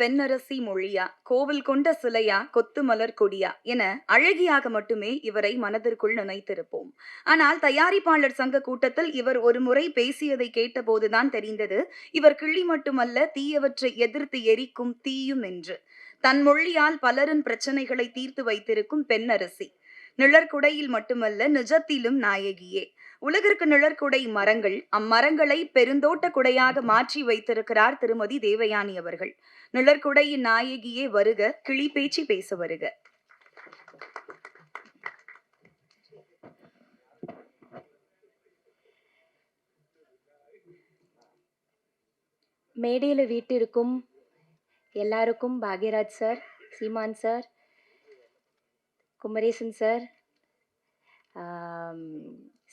பெண்ணரசி மொழியா? கோவில் கொண்ட சிலையா? கொத்து மலர் கொடியா? என அழகியாக மட்டுமே இவரை மனதிற்குள் நினைத்திருப்போம். ஆனால் தயாரிப்பாளர் சங்க கூட்டத்தில் இவர் ஒரு முறை பேசியதை கேட்டபோதுதான் தெரிந்தது இவர் கிள்ளி மட்டுமல்ல தீயவற்றை எதிர்த்து எரிக்கும் தீயும் என்று தன் மொழியால் பலரின் பிரச்சனைகளை தீர்த்து வைத்திருக்கும் பெண்ணரசி நிழற்குடையில் மட்டுமல்ல நிஜத்திலும் நாயகியே. உலகிற்கு நிழற்குடை மரங்கள் அம்மரங்களை பெருந்தோட்ட குடையாக மாற்றி வைத்திருக்கிறார் திருமதி தேவயானி அவர்கள். நிழற்குடையின் நாயகியே வருக கிளி பேச்சு பேச வருக. மேடையில் வீட்டிற்கும் எல்லாருக்கும் Bhagyaraj sir Seeman sir Kumaresan sir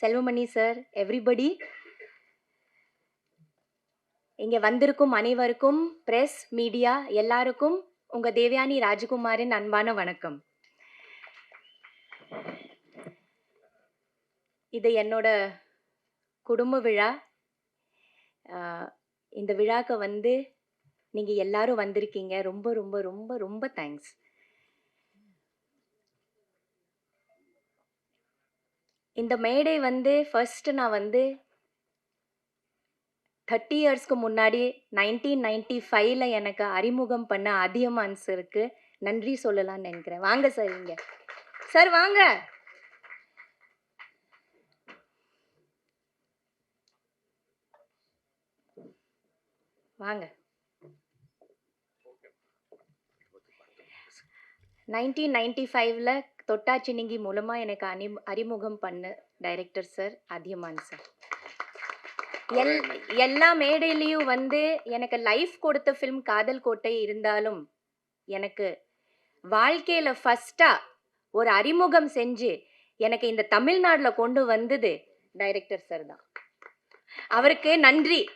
Selvamani sir everybody இங்கே வந்திருக்கும் அனைவருக்கும் பிரஸ் மீடியா எல்லாருக்கும் உங்கள் தேவயானி ராஜகுமாரின் அன்பான வணக்கம். இது என்னோட குடும்ப விழா. இந்த விழாக்கு வந்து நீங்கள் எல்லாரும் வந்திருக்கீங்க. ரொம்ப ரொம்ப ரொம்ப ரொம்ப தேங்க்ஸ் இந்த மேடை வந்து ஃபர்ஸ்ட் நான் வந்து தேர்ட்டி இயர்ஸ்க்கு முன்னாடி நைன்டீன் நைன்டி ஃபைவ்ல எனக்கு அறிமுகம் பண்ண அதியமான் சருக்கு நன்றி சொல்லலாம்னு நினைக்கிறேன். வாங்க சார் இங்க. சார் வாங்க. வாங்க. நைன்டீன் நைன்டி ஃபைவ்ல தொட்டாச்சினிங்கி மூலமாக எனக்கு அனி அறிமுகம் பண்ண டைரக்டர் சார் அதியமான் சார். எல் எல்லா மேடையிலையும் வந்து எனக்கு லைஃப் கொடுத்த ஃபிலிம் காதல் கோட்டை இருந்தாலும் எனக்கு வாழ்க்கையில் ஃபஸ்ட்டாக ஒரு அறிமுகம் செஞ்சு எனக்கு இந்த தமிழ்நாட்டில் கொண்டு வந்தது டைரக்டர் சார் தான். அவருக்கு நன்றி.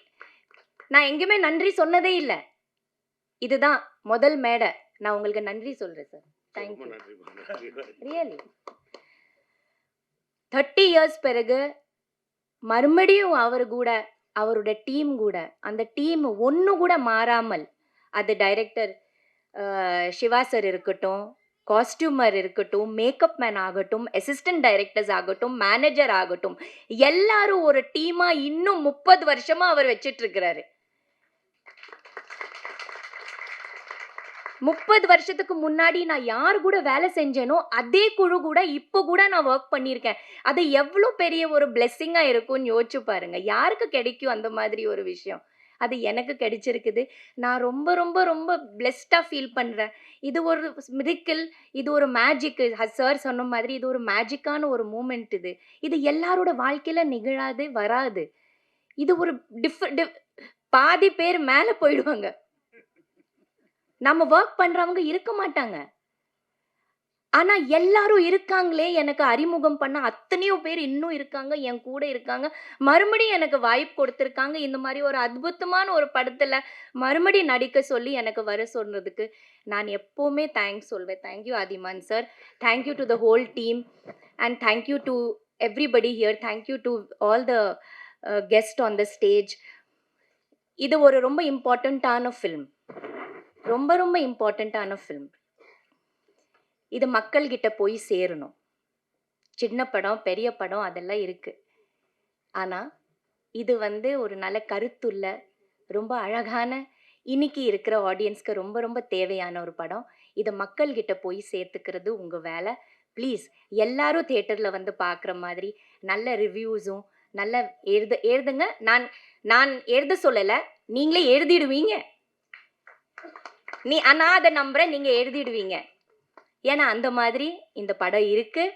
நான் எங்கேயுமே நன்றி சொன்னதே இல்லை. இதுதான் முதல் மேடை. நான் உங்களுக்கு நன்றி சொல்கிறேன் sir. Thank you really thirty years பிறகு மறுபடியும் அவர் கூட அவரோட டீம் கூட அந்த டீம் ஒன்று கூட மாறாமல் அது டைரக்டர் சிவா சார் இருக்கட்டும் காஸ்டியூமர் இருக்கட்டும் மேக்கப் மேன் ஆகட்டும் அசிஸ்டன்ட் டைரக்டர்ஸ் ஆகட்டும் மேனேஜர் ஆகட்டும் எல்லாரும் ஒரு டீமா இன்னும் முப்பது வருஷமா அவர் வச்சிட்டு முப்பது வருஷத்துக்கு முன்னாடி நான் யார் கூட வேலை செஞ்சேனோ அதே குழு கூட இப்போ கூட நான் ஒர்க் பண்ணியிருக்கேன். அது எவ்வளோ பெரிய ஒரு பிளெஸ்ஸிங்காக இருக்கும்னு யோசிச்சு பாருங்க. யாருக்கு கிடைக்கும் அந்த மாதிரி ஒரு விஷயம்? அது எனக்கு கிடைச்சிருக்குது. நான் ரொம்ப ரொம்ப ரொம்ப பிளெஸ்டாக ஃபீல் பண்ணுறேன் இது ஒரு மிரிக்கிள் இது ஒரு மேஜிக்கு சார் சொன்ன மாதிரி இது ஒரு மேஜிக்கான ஒரு மூமெண்ட் இது. இது எல்லாரோட வாழ்க்கையில் நிகழாது வராது. இது ஒரு டிஃப் பாதி பேர் மேலே போயிடுவாங்க. நம்ம ஒர்க் பண்றவங்க இருக்க மாட்டாங்க. ஆனா எல்லாரும் இருக்காங்களே எனக்கு அறிமுகம் பண்ண அத்தனையோ பேர் இன்னும் இருக்காங்க என் கூட இருக்காங்க. மறுபடியும் எனக்கு வாய்ப்பு கொடுத்துருக்காங்க. இந்த மாதிரி ஒரு அற்புதமான ஒரு படத்துல மறுபடியும் நடிக்க சொல்லி எனக்கு வர சொன்னதுக்கு நான் எப்பவுமே தேங்க்ஸ் சொல்வேன். Thank you Athiyaman sir thank you to the whole team and thank you to everybody here thank you to all the guest on the stage இது ஒரு ரொம்ப இம்பார்ட்டண்ட்டான ஃபில்ம் ரொம்ப ரொம்ப இம்பார்ட்டண்ட்டான ஃபில்ம் இது மக்கள்கிட்ட போய் சேரணும். சின்ன படம் பெரிய படம் அதெல்லாம் இருக்குது ஆனால் இது வந்து ஒரு நல்ல கருத்துள்ள ரொம்ப அழகான இன்னைக்கு இருக்கிற ஆடியன்ஸ்க்கு ரொம்ப ரொம்ப தேவையான ஒரு படம். இதை மக்கள்கிட்ட போய் சேர்த்துக்கிறது உங்கள் வேலை. ப்ளீஸ் எல்லாரும் தேட்டரில் வந்து பார்க்குற மாதிரி நல்ல ரிவ்யூஸும் நல்ல எழுத எழுதுங்க. நான் நான் எழுத சொல்லலை நீங்களே எழுதிடுவீங்க. நீ அநாத அதை நீங்கள் எழுதிடுவீங்க. ஏன்னா அந்த மாதிரி இந்த படம் இருக்குது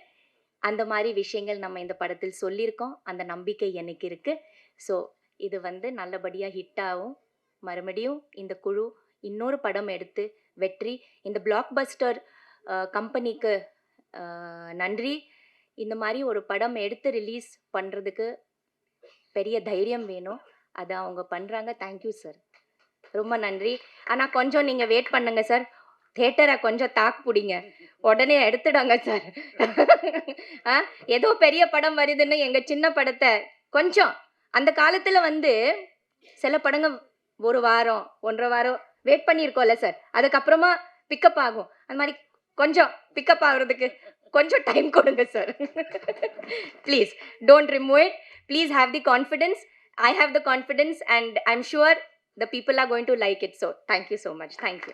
அந்த மாதிரி விஷயங்கள் நம்ம இந்த படத்தில் சொல்லியிருக்கோம். அந்த நம்பிக்கை எனக்கு இருக்குது ஸோ இது வந்து நல்லபடியாக ஹிட் ஆகும். மறுபடியும் இந்த குழு இன்னொரு படம் எடுத்து வெற்றி. இந்த பிளாக் பஸ்டர் கம்பெனிக்கு நன்றி. இந்த மாதிரி ஒரு படம் எடுத்து ரிலீஸ் பண்ணுறதுக்கு பெரிய தைரியம் வேணும். அதை அவங்க பண்ணுறாங்க தேங்க்யூ சார் ரொம்ப நன்றி. ஆனால் கொஞ்சம் நீங்கள் வெயிட் பண்ணுங்க சார் தேட்டரை கொஞ்சம் தாக்கு பிடிங்க. உடனே எடுத்துடாங்க சார் ஆ? ஏதோ பெரிய படம் வருதுன்னு எங்கள் சின்ன படத்தை கொஞ்சம் அந்த காலத்தில் வந்து சில படங்க ஒரு வாரம் ஒன்றரை வாரம் வெயிட் பண்ணியிருக்கோம்ல சார் அதுக்கப்புறமா பிக்கப் ஆகும். அந்த மாதிரி கொஞ்சம் பிக்கப் ஆகுறதுக்கு கொஞ்சம் டைம் கொடுங்க sir please don't remove it please have the confidence I have the confidence and I am sure the people are going to like it so thank you so much thank you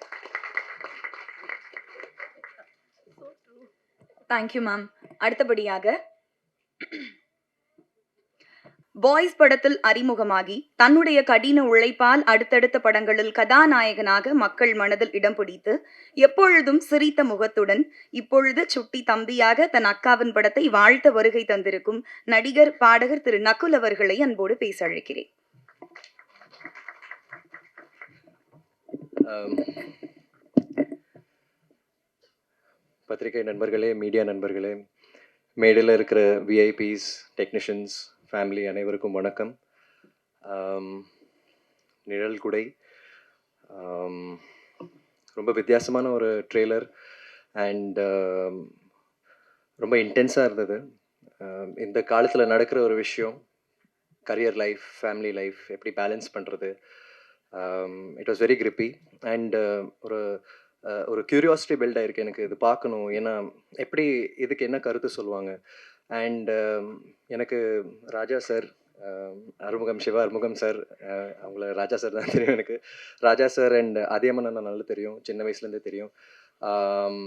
thank you ma'am அடுத்தபடியாக boys படத்தில் அறிமுகமாகி தன்னுடைய கடின உழைப்பால் அடுத்தடுத்த படங்களில் கதாநாயகனாக மக்கள் மனதில் இடம் பிடித்து எப்பொழுதும் சிரித்த முகத்துடன் இப்பொழுது சுட்டி தம்பியாக தன் அக்காவின் படத்தை வாழ்த்த வருகை தந்திருக்கும் நடிகர் பாடகர் திரு நக்குல் அவர்களை அன்போடு பேச அழைக்கிறேன். பத்திரிகை நண்பர்களே மீடியா நண்பர்களே மேடையில் இருக்கிற விஐபிஸ் டெக்னீஷியன்ஸ் ஃபேமிலி அனைவருக்கும் வணக்கம். நிழல் குடை. ரொம்ப வித்தியாசமான ஒரு ட்ரெய்லர் அண்ட் ரொம்ப இன்டென்ஸாக இருந்தது. இந்த காலத்தில் நடக்கிற ஒரு விஷயம் கரியர் லைஃப் ஃபேமிலி லைஃப் எப்படி பேலன்ஸ் பண்ணுறது it was very creepy and ஒரு uh, ஒரு கியூரியாசிட்டி பில்ட் ஆயிருக்கு எனக்கு இது பார்க்கணும். ஏன்னா எப்படி இதுக்கு என்ன கருத்து சொல்லுவாங்க? அண்ட் um, எனக்கு Raja sir um, Arumugam Siva Arumugam sir uh, அவங்கள ராஜா சார் தான் தெரியும் எனக்கு. ராஜா சார் அண்ட் அதியமன் அண்ணா நல்லா தெரியும். சின்ன வயசுலேருந்தே தெரியும். Um,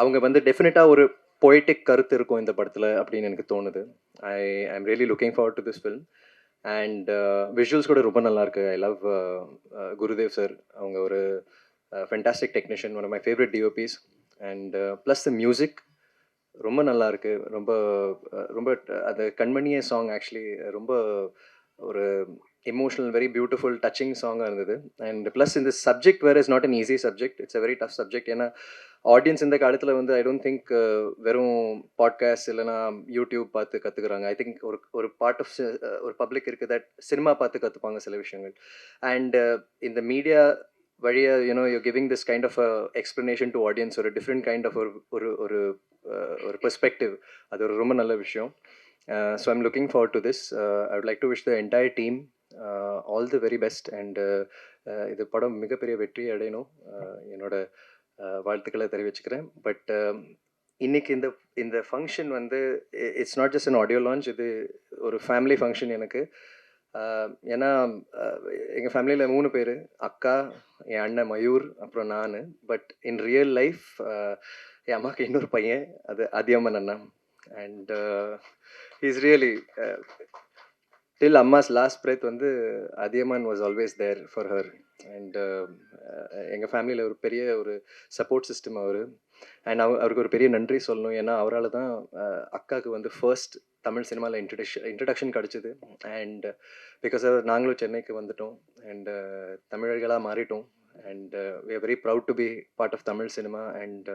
அவங்க வந்து டெஃபினட்டாக ஒரு பொய்டிக் கருத்து இருக்கும் இந்த படத்தில் அப்படின்னு எனக்கு தோணுது. I I I'm really looking forward to this film and visuals uh, கூட ரொம்ப நல்லா இருக்கு ஐ லவ் குருதேவ் சார் அவங்க ஒரு fantastic technician one of my favourite DOPs and plus the music ரொம்ப நல்லா இருக்கு ரொம்ப uh, ரொம்ப அது அந்த கண்மணியே சாங் ஆக்சுவலி ரொம்ப ஒரு எமோஷனல் வெரி பியூட்டிஃபுல் டச்சிங் சாங்காக இருந்தது. அண்ட் ப்ளஸ் இந்த subject where is not an easy subject it's a very tough subject ஏன்னா ஆடியன்ஸ் இந்த காலத்தில் வந்து ஐ டோன்ட் திங்க் வெறும் பாட்காஸ்ட் இல்லைனா யூடியூப் பார்த்து கற்றுக்குறாங்க ஐ திங்க் ஒரு ஒரு பார்ட் ஆஃப் uh, ஒரு பப்ளிக் இருக்குது தட் சினிமா பார்த்து கற்றுப்பாங்க சில விஷயங்கள். அண்ட் uh, இந்த மீடியா வழியாக you know you giving this kind of explanation to audience ஒரு டிஃப்ரெண்ட் கைண்ட் ஆஃப் ஒரு ஒரு ஒரு uh, ஒரு பெர்ஸ்பெக்டிவ் அது ஒரு ரொம்ப நல்ல விஷயம். So I'm looking forward to this I would like to wish the entire team all the very best and இது படம் மிகப்பெரிய வெற்றி அடையணும். என்னோட வாழ்த்துக்களை தெரிவிச்சுக்கிறேன். பட் இன்னைக்கு இந்த இந்த ஃபங்க்ஷன் வந்து it's not just an audio launch இது ஒரு ஃபேமிலி ஃபங்க்ஷன் எனக்கு. ஏன்னா எங்கள் ஃபேமிலியில் மூணு பேர். அக்கா என் அண்ணன் மயூர் அப்புறம் நான். பட் இன் ரியல் லைஃப் என் அம்மாவுக்கு இன்னொரு பையன். அது அதியம்மன் அண்ணா அண்ட் இஸ் ரியலி டில் அம்மாஸ் லாஸ்ட் பிரெத் வந்து Athiyaman was always there for her and எங்கள் ஃபேமிலியில் ஒரு பெரிய ஒரு சப்போர்ட் சிஸ்டம் அவர். அண்ட் அவ அவருக்கு ஒரு பெரிய நன்றி சொல்லணும். ஏன்னா அவரால் தான் அக்காவுக்கு வந்து ஃபர்ஸ்ட் தமிழ் சினிமாவில் இன்ட்ரடக்ஷன் இன்ட்ரடக்ஷன் கிடச்சிது. அண்ட் பிகாஸ் நாங்களும் சென்னைக்கு வந்துட்டோம். அண்ட் தமிழர்களாக மாறிட்டோம். And we are very proud to be part of Tamil cinema. And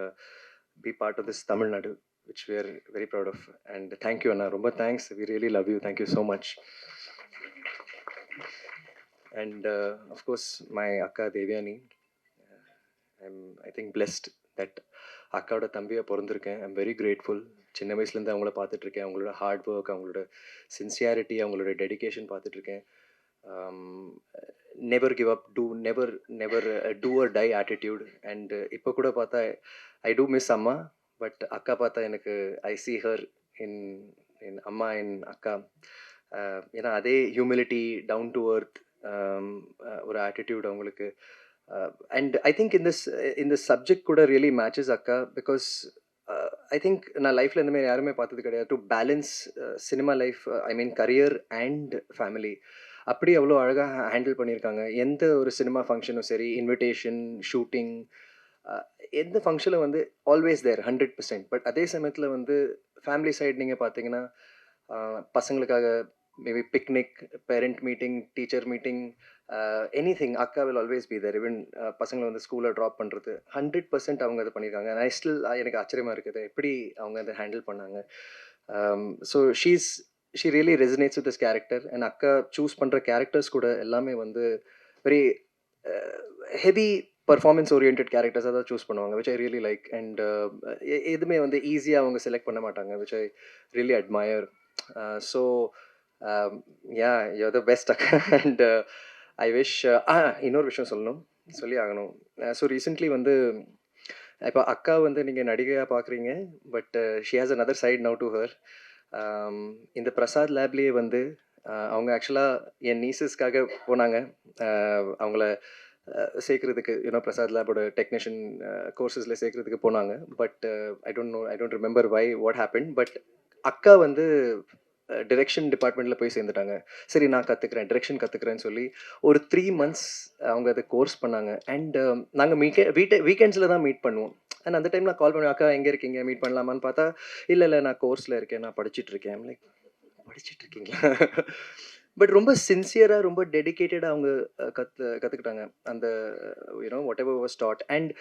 be part of this Tamil Nadu which we are very proud of. And thank you, Anna. Thanks thanks. We really love you. Thank you so much. And uh, of course, my Akka Devyani. Uh, I'm, I think, blessed that அக்காவோட தம்பியை பிறந்திருக்கேன் I'm very grateful சின்ன வயசுலேருந்து அவங்கள பார்த்துட்ருக்கேன் அவங்களோட hard work அவங்களோட sincerity அவங்களோட dedication பார்த்துட்ருக்கேன் never give up do never never do or die attitude and இப்போ கூட பார்த்தா ஐ டூ மிஸ் அம்மா பட் அக்கா பார்த்தா எனக்கு ஐ சி ஹர் இன் இன் அம்மா இன் அக்கா. ஏன்னா அதே ஹியூமிலிட்டி டவுன் டு அர்த் ஒரு ஆட்டிடியூட் அவங்களுக்கு. அண்ட் ஐ திங்க் இந்த இந்த சப்ஜெக்ட் கூட ரியலி மேட்சஸ் அக்கா. பிகாஸ் ஐ திங்க் நான் லைஃப்பில் இந்த மாதிரி யாருமே பார்த்தது கிடையாது. To balance cinema life I mean career and family அப்படி அவ்வளோ அழகாக ஹேண்டில் பண்ணியிருக்காங்க. எந்த ஒரு சினிமா ஃபங்க்ஷனும் சரி இன்விடேஷன் ஷூட்டிங் எந்த ஃபங்க்ஷனில் வந்து always there hundred percent but அதே சமயத்தில் வந்து ஃபேமிலி சைடு நீங்கள் பார்த்தீங்கன்னா பசங்களுக்காக maybe picnic parent meeting teacher meeting any thing அக்கா வில் ஆல்வேஸ் பி தேர் இவன் பசங்களை வந்து ஸ்கூலில் ட்ராப் பண்ணுறது ஹண்ட்ரட் பர்சன்ட் அவங்க அதை பண்ணியிருக்காங்க ஐ ஸ்டில் எனக்கு ஆச்சரியமாக இருக்குது. எப்படி அவங்க அதை ஹேண்டில் பண்ணாங்க? So she's she really resonates with this character and அக்கா சூஸ் பண்ணுற கேரக்டர்ஸ் கூட எல்லாமே வந்து வெரி ஹெவி பர்ஃபார்மன்ஸ் ஓரியன்ட் கேரக்டர்ஸாக தான் சூஸ் பண்ணுவாங்க which I really like and எதுவுமே வந்து ஈஸியாக அவங்க செலக்ட் பண்ண மாட்டாங்க which I really admire so yeah you're the best அக்கா அண்ட் ஐ விஷ் ஆ இன்னொரு விஷயம் சொல்லணும் சொல்லி ஆகணும். Uh, ஸோ ரீசெண்ட்லி வந்து இப்போ அக்கா வந்து நீங்கள் நடிகையாக பார்க்குறீங்க but she uh, has another side now to her um, இந்த பிரசாத் லேப்லேயே வந்து uh, அவங்க ஆக்சுவலாக என் நீசஸ்க்காக போனாங்க. அவங்கள சேர்க்கறதுக்கு யூனோ பிரசாத் லேபோட டெக்னீஷியன் கோர்சஸில் சேர்க்கறதுக்கு போனாங்க. But I don't know I don't remember why what happen but அக்கா வந்து டிரெக்ஷன் டிபார்ட்மெண்ட்டில் போய் சேர்ந்துட்டாங்க. சரி நான் கற்றுக்குறேன் டிரெக்ஷன் கற்றுக்குறேன்னு சொல்லி ஒரு த்ரீ மந்த்ஸ் அவங்க அதை கோர்ஸ் பண்ணாங்க. அண்ட் நாங்கள் மீட்டே வீட்டை வீக்கெண்ட்ஸில் தான் மீட் பண்ணுவோம். அண்ட் அந்த டைம் நான் கால் பண்ணுவேன் அக்கா எங்கே இருக்கீங்க? மீட் பண்ணலாமான்னு பார்த்தா இல்லை இல்லை நான் கோர்ஸில் இருக்கேன். நான் படிச்சிட்டு இருக்கேன். லைக் படிச்சிட்டு இருக்கீங்களா? பட் ரொம்ப சின்சியராக ரொம்ப டெடிக்கேட்டடாக அவங்க கற்று கற்றுக்கிட்டாங்க அந்த you know whatever was taught and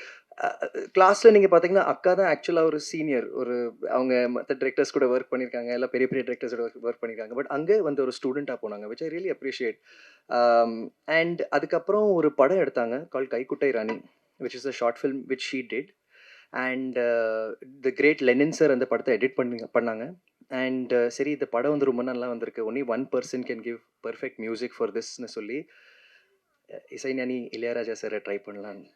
கிளாஸில் நீங்கள் பார்த்தீங்கன்னா அக்கா தான் ஆக்சுவலாக ஒரு சீனியர் ஒரு அவங்க மற்ற டிரெக்டர்ஸ் கூட ஒர்க் பண்ணியிருக்காங்க எல்லாம் பெரிய பெரிய டிரெக்டர்ஸோட ஒர்க் பண்ணியிருக்காங்க பட் அங்கே வந்து ஒரு ஸ்டூடெண்ட்டாக போனாங்க which I really appreciate and அதுக்கப்புறம் ஒரு படம் எடுத்தாங்க call Kaikuttai Rani which is a short film which she did and the great Lenin sir அந்த படத்தை எடிட் பண்ணி பண்ணாங்க. அண்ட் uh, சரி இந்த படம் வந்து ரொம்ப நல்லா வந்திருக்கு. Only one person can give perfect music for திஸ்னு சொல்லி இசைஞானி இளையராஜா சாரை ட்ரை பண்ணலான்னு.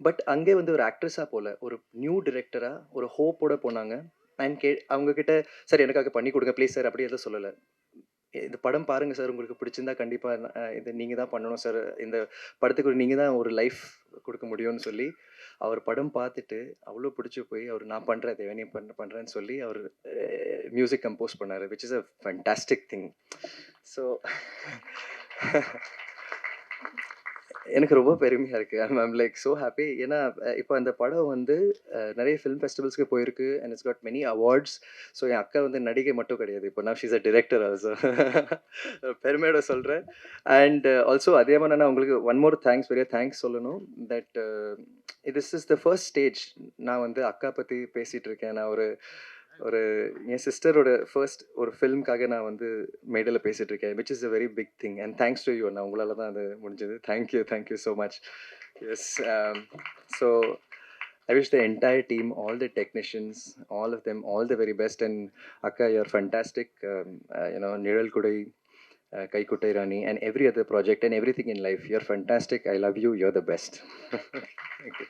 பட் அங்கே வந்து ஒரு ஆக்ட்ரஸாக போல ஒரு நியூ டிரெக்டராக ஒரு ஹோப்போட போனாங்க. அண்ட் கே அவங்கக்கிட்ட சார் எனக்காக பண்ணி கொடுங்க ப்ளீஸ் சார் அப்படி எதுவும் சொல்லலை. இந்த படம் பாருங்கள் சார் உங்களுக்கு பிடிச்சிருந்தா கண்டிப்பாக இது நீங்கள் தான் பண்ணணும் சார் இந்த படத்துக்கு நீங்கள் தான் ஒரு லைஃப் கொடுக்க முடியும்னு சொல்லி அவர் படம் பார்த்துட்டு அவ்வளோ பிடிச்சி போய் அவர் நான் பண்ணுறேன் தேவனி பண்ண பண்ணுறேன்னு சொல்லி அவர் மியூசிக் கம்போஸ் பண்ணார் which is a fantastic thing so எனக்கு ரொம்ப பெருமையாக இருக்குது ஐம் லைக் ஸோ ஹாப்பி ஏன்னா இப்போ அந்த படம் வந்து அஹ், நிறைய ஃபிலிம் ஃபெஸ்டிவல்ஸ்க்கு போயிருக்கு and it's got many awards so என் அக்கா வந்து நடிகை மட்டும் கிடையாது. இப்போ நான் ஷீஸ் அ டிரெக்டர் ஆல்சோ பெருமையோட சொல்கிறேன் அண்ட் ஆல்சோ அதே மாதிரி நான் உங்களுக்கு ஒன் மோர் தேங்க்ஸ் பெரிய தேங்க்ஸ் சொல்லணும். That this is the first stage நான் வந்து அக்கா பற்றி பேசிகிட்டு இருக்கேன். நான் ஒரு ஒரு என் சிஸ்டரோட ஃபர்ஸ்ட் ஒரு ஃபிலிம்காக நான் வந்து மேடையில் பேசிகிட்டு இருக்கேன் which is a very big thing and thanks to you நான் உங்களால் தான் அது முடிஞ்சது thank you thank you so much yes so I wish the entire team all the technicians all of them all the very best and அக்கா you're fantastic you know நிழல் குடை Kaikuttai Rani and every other project and every thing in life you're fantastic I love you you're the best thank you